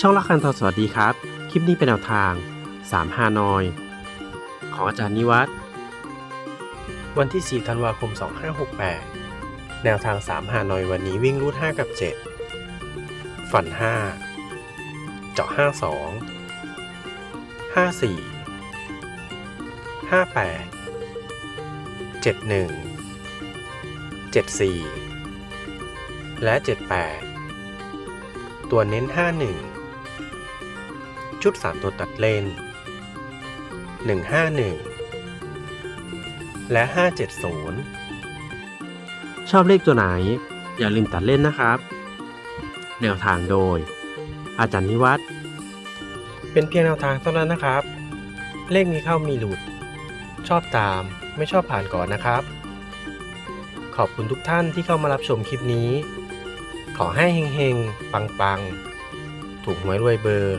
ช่องละคันทอสวัสดีครับ คลิปนี้เป็นแนวทาง3ฮานอย ของอาจารย์นิวัฒน์วันที่ 4 ธันวาคม 2568 แนวทาง3ฮานอยวันนี้วิ่งรูด5 กับ 7 ฝัน 5 เจาะ 52 54 58 71 74 และ 78 ตัวเน้น 51 ชุด 3 ตัวตัดเลน 151 และ 570 ชอบเลขตัวไหน อย่าลืมตัดเล่นนะครับ แนวทางโดย อาจารย์นิวัฒน์เป็นเพียงแนวทางเท่านั้นนะครับ เลขมีเข้ามีหลุด ชอบตามไม่ชอบผ่านก่อนนะครับ ขอบคุณทุกท่านที่เข้ามารับชมคลิปนี้ ขอให้เฮงๆ ปังๆ ถูกหวยรวยเบอร์